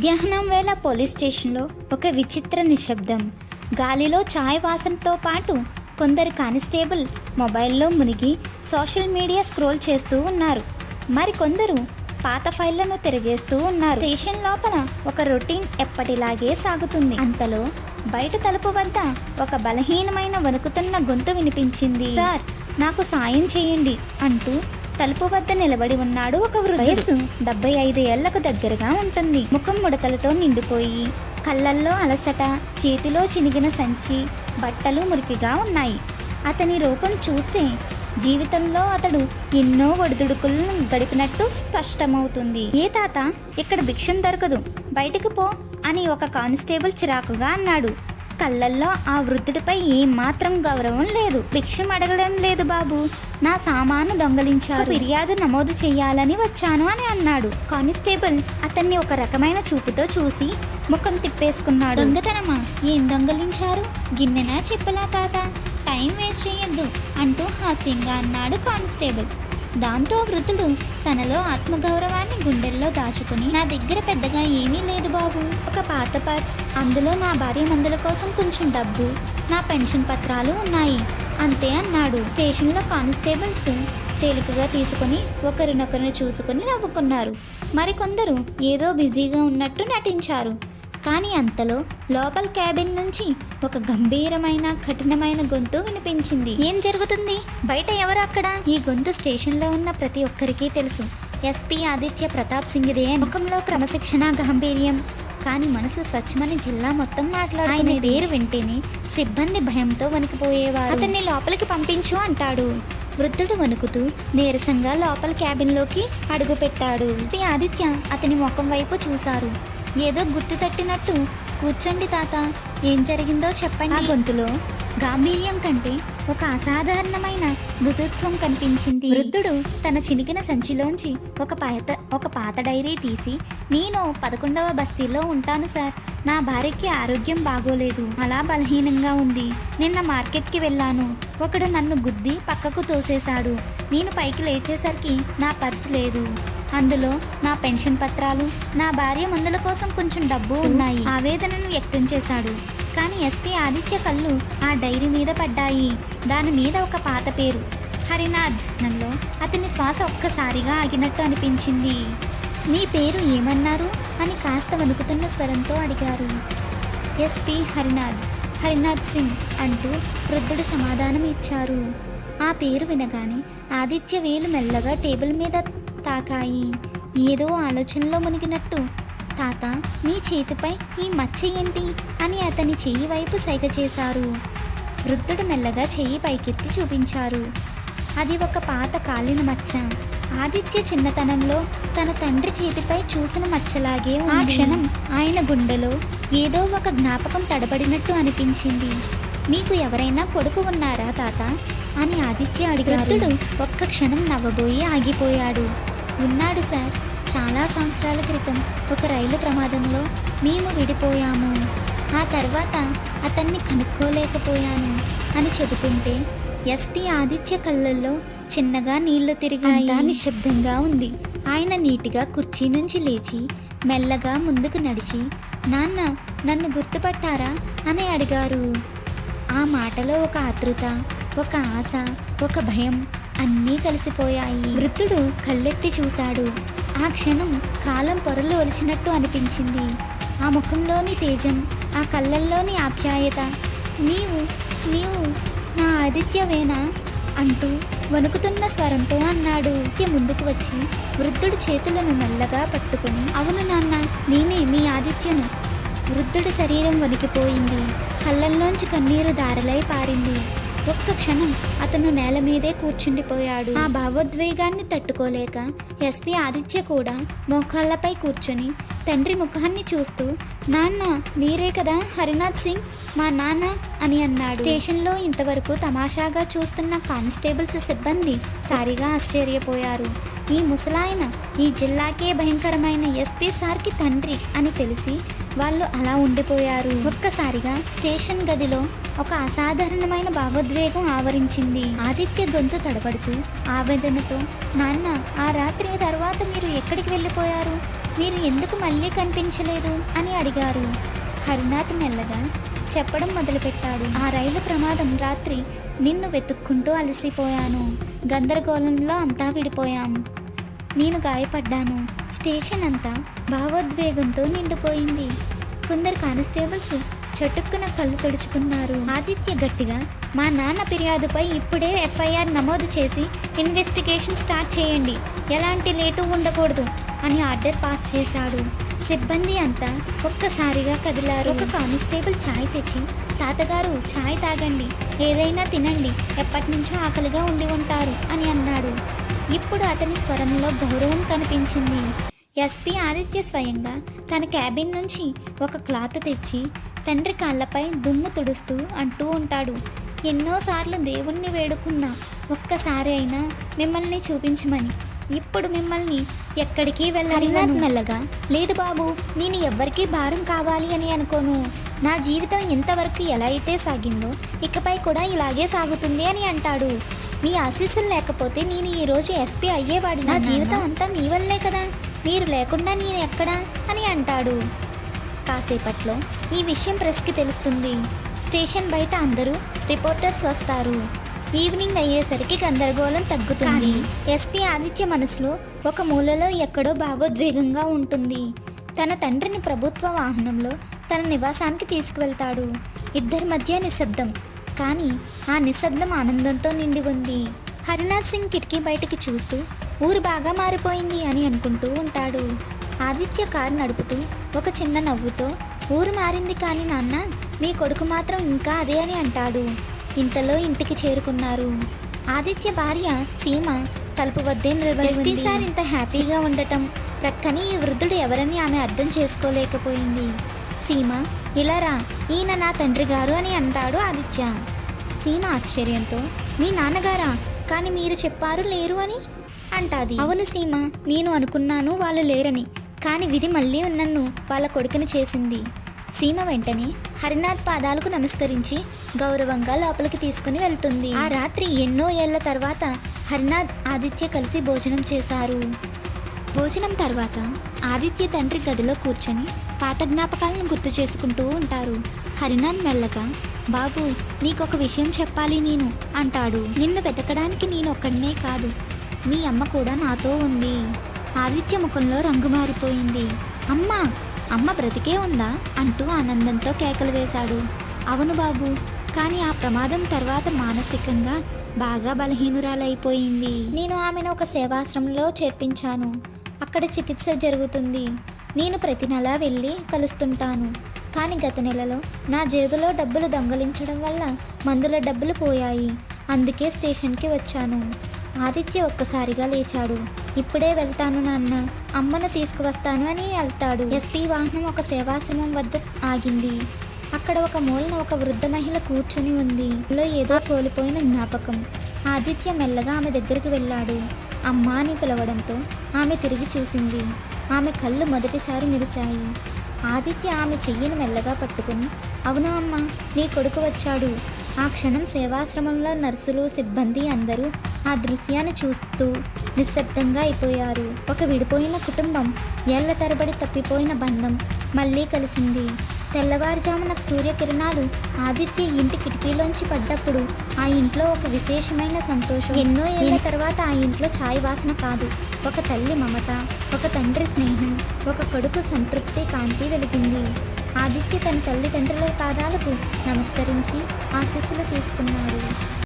మధ్యాహ్నం వేళ పోలీస్ స్టేషన్లో ఒక విచిత్ర నిశ్శబ్దం. గాలిలో ఛాయ్ వాసనతో పాటు కొందరు కానిస్టేబుల్ మొబైల్లో మునిగి సోషల్ మీడియా స్క్రోల్ చేస్తూ ఉన్నారు. మరికొందరు పాత ఫైళ్ళను తిరిగేస్తూ ఉన్నారు. స్టేషన్ లోపల ఒక రొటీన్ ఎప్పటిలాగే సాగుతుంది. అంతలో బయట తలుపు వద్ద ఒక బలహీనమైన వణుకుతున్న గొంతు వినిపించింది. సార్ నాకు సాయం చేయండి అంటూ తలుపు వద్ద నిలబడి ఉన్నాడు ఒక వృద్ధుడు. వయసు డెబ్బై ఐదు ఏళ్ళకు దగ్గరగా ఉంటుంది. ముఖం ముడతలతో నిండిపోయి కళ్ళల్లో అలసట చేతిలో చినిగిన సంచి బట్టలు మురికిగా ఉన్నాయి. అతని రూపం చూస్తే జీవితంలో అతడు ఎన్నో ఒడిదుడుకులను గడిపినట్టు స్పష్టమవుతుంది. ఏ తాత ఇక్కడ భిక్షం దొరకదు. బయటికి పో అని ఒక కానిస్టేబుల్ చిరాకుగా అన్నాడు. కళ్ళల్లో ఆ వృద్ధుడిపై ఏమాత్రం గౌరవం లేదు. భిక్షం అడగడం లేదు బాబు. నా సామాను దొంగలించారు. ఫిర్యాదు నమోదు చేయాలని వచ్చాను అని అన్నాడు. కానిస్టేబుల్ అతన్ని ఒక రకమైన చూపుతో చూసి ముఖం తిప్పేసుకున్నాడు. దొంగతనమా? ఏం దొంగలించారు? గిన్నెనా చెప్పలా తాత? టైం వేస్ట్ చేయొద్దు అంటూ హాస్యంగా అన్నాడు కానిస్టేబుల్. దాంతో వృద్ధుడు తనలో ఆత్మగౌరవాన్ని గుండెల్లో దాచుకుని నా దగ్గర పెద్దగా ఏమీ లేదు బాబు. ఒక పాత పర్స్. అందులో నా భార్య మందుల కోసం కొంచెం డబ్బు. నా పెన్షన్ పత్రాలు ఉన్నాయి. అంతే అన్నాడు. స్టేషన్లో కానిస్టేబుల్స్ తేలికగా తీసుకుని ఒకరినొకరిని చూసుకుని నవ్వుకున్నారు. మరికొందరు ఏదో బిజీగా ఉన్నట్టు నటించారు. కానీ అంతలో లోపల క్యాబిన్ నుంచి ఒక గంభీరమైన కఠినమైన గొంతు వినిపించింది. ఏం జరుగుతుంది? బయట ఎవరు అక్కడ? ఈ గొంతు స్టేషన్లో ఉన్న ప్రతి ఒక్కరికి తెలుసు. ఎస్పీ ఆదిత్య ప్రతాప్ సింగ్దే. ముఖంలో క్రమశిక్షణ గాంభీర్యం. కానీ మనసు స్వచ్ఛమని జిల్లా మొత్తం మాట్లాడు ఆయన పేరు వింటేనే సిబ్బంది భయంతో వణికిపోయేవారు. అతన్ని లోపలికి పంపించు అంటాడు. వృద్ధుడు వణుకుతూ నీరసంగా లోపల క్యాబిన్లోకి అడుగుపెట్టాడు. ఎస్పీ ఆదిత్య అతని ముఖం వైపు చూశారు. ఏదో గుర్తు తట్టినట్టు కూర్చోండి తాత. ఏం జరిగిందో చెప్పండి. ఆ గొంతులో గాంభీర్యం కంటే ఒక అసాధారణమైన మృదుత్వం కనిపించింది. వృద్ధుడు తన చినికిన సంచిలోంచి ఒక పాత ఒక పాత డైరీ తీసి నేను పదకొండవ బస్తీలో ఉంటాను సార్. నా భార్యకి ఆరోగ్యం బాగోలేదు. అలా బలహీనంగా ఉంది. నిన్న మార్కెట్కి వెళ్ళాను. ఒకడు నన్ను గుద్ది పక్కకు తోసేశాడు. నేను పైకి లేచేసరికి నా పర్స్ లేదు. అందులో నా పెన్షన్ పత్రాలు నా భార్య మందుల కోసం కొంచెం డబ్బు ఉన్నాయి. ఆవేదనను వ్యక్తం చేశాడు. కానీ ఎస్పీ ఆదిత్య కళ్ళు ఆ డైరీ మీద పడ్డాయి. దాని మీద ఒక పాత పేరు హరినాథ్నంలో అతని శ్వాస ఒక్కసారిగా ఆగినట్టు అనిపించింది. మీ పేరు ఏమన్నారు? అని కాస్త వణుకుతున్న స్వరంతో అడిగారు. ఎస్పి హరినాథ్ హరినాథ్ సింగ్ అంటూ వృద్ధుడు సమాధానం ఇచ్చారు. ఆ పేరు వినగానే ఆదిత్య వేలు మెల్లగా టేబుల్ మీద తాకాయి. ఏదో ఆలోచనలో మునిగినట్టు. తాత మీ చేతిపై ఈ మచ్చ ఏంటి? అని అతని చెయ్యి వైపు సైగ చేశారు. వృద్ధుడు మెల్లగా చెయ్యి పైకెత్తి చూపించారు. అది ఒక పాత కాలిన మచ్చ. ఆదిత్య చిన్నతనంలో తన తండ్రి చేతిపై చూసిన మచ్చలాగే. ఆ క్షణం ఆయన గుండెలో ఏదో ఒక జ్ఞాపకం తడబడినట్టు అనిపించింది. మీకు ఎవరైనా కొడుకు ఉన్నారా తాత? అని ఆదిత్య అడిగారు. వృద్ధుడు ఒక్క క్షణం నవ్వబోయి ఆగిపోయాడు. ఉన్నాడు సార్. చాలా సంవత్సరాల క్రితం ఒక రైలు ప్రమాదంలో మేము విడిపోయాము. ఆ తర్వాత అతన్ని కనుక్కోలేకపోయాను అని చెబుతుంటే ఎస్పీ ఆదిత్య కళ్ళల్లో చిన్నగా నీళ్ళు తిరిగాయి. నిశ్శబ్దంగా ఉంది. ఆయన నీటిగా కుర్చీ నుంచి లేచి మెల్లగా ముందుకు నడిచి నాన్న నన్ను గుర్తుపట్టారా? అని అడిగారు. ఆ మాటలో ఒక ఆతృత ఒక ఆశ ఒక భయం అన్నీ కలిసిపోయాయి. వృద్ధుడు కళ్ళెత్తి చూశాడు. ఆ క్షణం కాలం పొరలు ఒలిచినట్టు అనిపించింది. ఆ ముఖంలోని తేజం ఆ కళ్ళల్లోని ఆప్యాయత నీవు నీవు నా ఆదిత్యవేనా? అంటూ వణుకుతున్న స్వరంతో అన్నాడు. ముందుకు వచ్చి వృద్ధుడు చేతులను మెల్లగా పట్టుకుని అవును నాన్న నేనే మీ ఆదిత్యను. వృద్ధుడి శరీరం వణికిపోయింది. కళ్ళల్లోంచి కన్నీరు దారలై పారింది. ఒక్క క్షణం అతను నేల మీదే కూర్చుండిపోయాడు. ఆ భావోద్వేగాన్ని తట్టుకోలేక ఎస్పీ ఆదిత్య కూడా మోకాళ్ళపై కూర్చొని తండ్రి ముఖాన్ని చూస్తూ నాన్న మీరే కదా హరినాథ్ సింగ్ మా నాన్న అని అన్నాడు. స్టేషన్లో ఇంతవరకు తమాషాగా చూస్తున్న కానిస్టేబుల్స్ సిబ్బంది సారిగా ఆశ్చర్యపోయారు. ఈ ముసలాయన ఈ జిల్లాకే భయంకరమైన ఎస్పీ సార్కి తండ్రి అని తెలిసి వాళ్ళు అలా ఉండిపోయారు. ఒక్కసారిగా స్టేషన్ గదిలో ఒక అసాధారణమైన భావోద్వేగం ఆవరించింది. ఆదిత్య గొంతు తడబడుతూ ఆవేదనతో నాన్న ఆ రాత్రి తర్వాత మీరు ఎక్కడికి వెళ్ళిపోయారు? మీరు ఎందుకు మళ్ళీ కనిపించలేదు? అని అడిగారు. హరినాథ్ మెల్లగా చెప్పడం మొదలుపెట్టాడు. ఆ రైలు ప్రమాదం రాత్రి నిన్ను వెతుక్కుంటూ అలసిపోయాను. గందరగోళంలో అంతా విడిపోయాం. నేను గాయపడ్డాను. స్టేషన్ అంతా భావోద్వేగంతో నిండిపోయింది. కొందరు కానిస్టేబుల్స్ చటుక్కున కళ్ళు తుడుచుకున్నారు. ఆదిత్య గట్టిగా మా నాన్న ఫిర్యాదుపై ఇప్పుడే ఎఫ్ఐఆర్ నమోదు చేసి ఇన్వెస్టిగేషన్ స్టార్ట్ చేయండి. ఎలాంటి లేటు ఉండకూడదు అని ఆర్డర్ పాస్ చేశాడు. సిబ్బంది అంతా ఒక్కసారిగా కదిలారు. ఒక కానిస్టేబుల్ ఛాయ్ తెచ్చి తాతగారు ఛాయ్ తాగండి. ఏదైనా తినండి. ఎప్పటి నుంచో ఆకలిగా ఉండి ఉంటారు అని అన్నాడు. ఇప్పుడు అతని స్వరంలో గౌరవం కనిపించింది. ఎస్పీ ఆదిత్య స్వయంగా తన క్యాబిన్ నుంచి ఒక క్లాత్ తెచ్చి తండ్రి కాళ్ళపై దుమ్ము తుడుస్తూ అంటూ ఉంటాడు. ఎన్నోసార్లు దేవుణ్ణి వేడుకున్నా ఒక్కసారి అయినా మిమ్మల్ని చూపించమని. ఇప్పుడు మిమ్మల్ని ఎక్కడికి వెళ్ళాలి మెల్లగా లేదు బాబు నేను ఎవ్వరికీ భారం కావాలి అని అనుకోను. నా జీవితం ఇంతవరకు ఎలా అయితే సాగిందో ఇకపై కూడా ఇలాగే సాగుతుంది అని అంటాడు. మీ ఆశీస్సులు లేకపోతే నేను ఈ రోజు ఎస్పీ అయ్యేవాడి నా జీవితం అంతా మీ వల్లే కదా. మీరు లేకుండా నేను ఎక్కడా? అని అంటాడు. కాసేపట్లో ఈ విషయం ప్రెస్కి తెలుస్తుంది. స్టేషన్ బయట అందరూ రిపోర్టర్స్ వస్తారు. ఈవినింగ్ అయ్యేసరికి గందరగోళం తగ్గుతుంది. ఎస్పీ ఆదిత్య మనసులో ఒక మూలలో ఎక్కడో భావోద్వేగంగా ఉంటుంది. తన తండ్రిని ప్రభుత్వ వాహనంలో తన నివాసానికి తీసుకువెళ్తాడు. ఇద్దరి మధ్య నిశ్శబ్దం. కానీ ఆ నిశ్శబ్దం ఆనందంతో నిండి ఉంది. హరినాథ్ సింగ్ కిటికీ బయటికి చూస్తూ ఊరు బాగా మారిపోయింది అని అనుకుంటూ ఉంటాడు. ఆదిత్య కారు నడుపుతూ ఒక చిన్న నవ్వుతో ఊరు మారింది కానీ నాన్న మీ కొడుకు మాత్రం ఇంకా అదే అని అంటాడు. ఇంతలో ఇంటికి చేరుకున్నారు. ఆదిత్య భార్య సీమ తలుపు వద్దే నిలబడి సార్ ఇంత హ్యాపీగా ఉండటం ప్రక్కని ఈ వృద్ధుడు ఎవరని ఆమె అర్థం చేసుకోలేకపోయింది. సీమ ఇలా రా ఈయన నా తండ్రి గారు అని అంటాడు ఆదిత్య. సీమ ఆశ్చర్యంతో మీ నాన్నగారా? కానీ మీరు చెప్పారు లేరు అని? అంటాది. అవును సీమ నేను అనుకున్నాను వాళ్ళు లేరని కానీ విధి మళ్ళీ నన్ను వాళ్ళ కొడుకుని చేసింది. సీమ వెంటనే హరినాథ్ పాదాలకు నమస్కరించి గౌరవంగా లోపలికి తీసుకుని వెళ్తుంది. ఆ రాత్రి ఎన్నో ఏళ్ళ తర్వాత హరినాథ్ ఆదిత్య కలిసి భోజనం చేశారు. భోజనం తర్వాత ఆదిత్య తండ్రి గదిలో కూర్చొని పాత జ్ఞాపకాలను గుర్తు చేసుకుంటూ ఉంటారు. హరినాన్ మెల్లగా బాబు నీకొక విషయం చెప్పాలి నేను అంటాడు. నిన్ను వెతకడానికి నేను కాదు. మీ అమ్మ కూడా నాతో ఉంది. ఆదిత్య ముఖంలో రంగు మారిపోయింది. అమ్మ అమ్మ బ్రతికే ఉందా? అంటూ ఆనందంతో కేకలు వేశాడు. అవును బాబు కానీ ఆ ప్రమాదం తర్వాత మానసికంగా బాగా బలహీనురాలైపోయింది. నేను ఆమెను ఒక సేవాశ్రమంలో చేర్పించాను. అక్కడ చికిత్స జరుగుతుంది. నేను ప్రతి నెల వెళ్ళి కలుస్తుంటాను. కానీ గత నెలలో నా జేబులో డబ్బులు దొంగలించడం వల్ల మందుల డబ్బులు పోయాయి. అందుకే స్టేషన్కి వచ్చాను. ఆదిత్య ఒక్కసారిగా లేచాడు. ఇప్పుడే వెళ్తాను నాన్న. అమ్మను తీసుకువస్తాను అని వెళ్తాడు. ఎస్పీ వాహనం ఒక సేవాశ్రమం వద్ద ఆగింది. అక్కడ ఒక మూలన ఒక వృద్ధ మహిళ కూర్చుని ఉంది. లో ఏదో కోల్పోయిన జ్ఞాపకం. ఆదిత్య మెల్లగా ఆమె దగ్గరికి వెళ్ళాడు. అమ్మా అని పిలవడంతో ఆమె తిరిగి చూసింది. ఆమె కళ్ళు మొదటిసారి మెరిశాయి. ఆదిత్య ఆమె చెయ్యిని మెల్లగా పట్టుకుని అవునా అమ్మ నీ కొడుకు వచ్చాడు. ఆ క్షణం సేవాశ్రమంలో నర్సులు సిబ్బంది అందరూ ఆ దృశ్యాన్ని చూస్తూ నిశ్శబ్దంగా అయిపోయారు. ఒక విడిపోయిన కుటుంబం ఏళ్ళ తరబడి తప్పిపోయిన బంధం మళ్ళీ కలిసింది. తెల్లవారుజామున సూర్యకిరణాలు ఆదిత్య ఇంటి కిటికీలోంచి పడ్డప్పుడు ఆ ఇంట్లో ఒక విశేషమైన సంతోషం. ఎన్నో ఏళ్ళ తర్వాత ఆ ఇంట్లో ఛాయ్ వాసన కాదు. ఒక తల్లి మమత ఒక తండ్రి స్నేహం ఒక కొడుకు సంతృప్తి కాంతి వెలిగింది. ఆదిత్య తన తల్లిదండ్రుల పాదాలకు నమస్కరించి ఆశీస్సులు తీసుకున్నాడు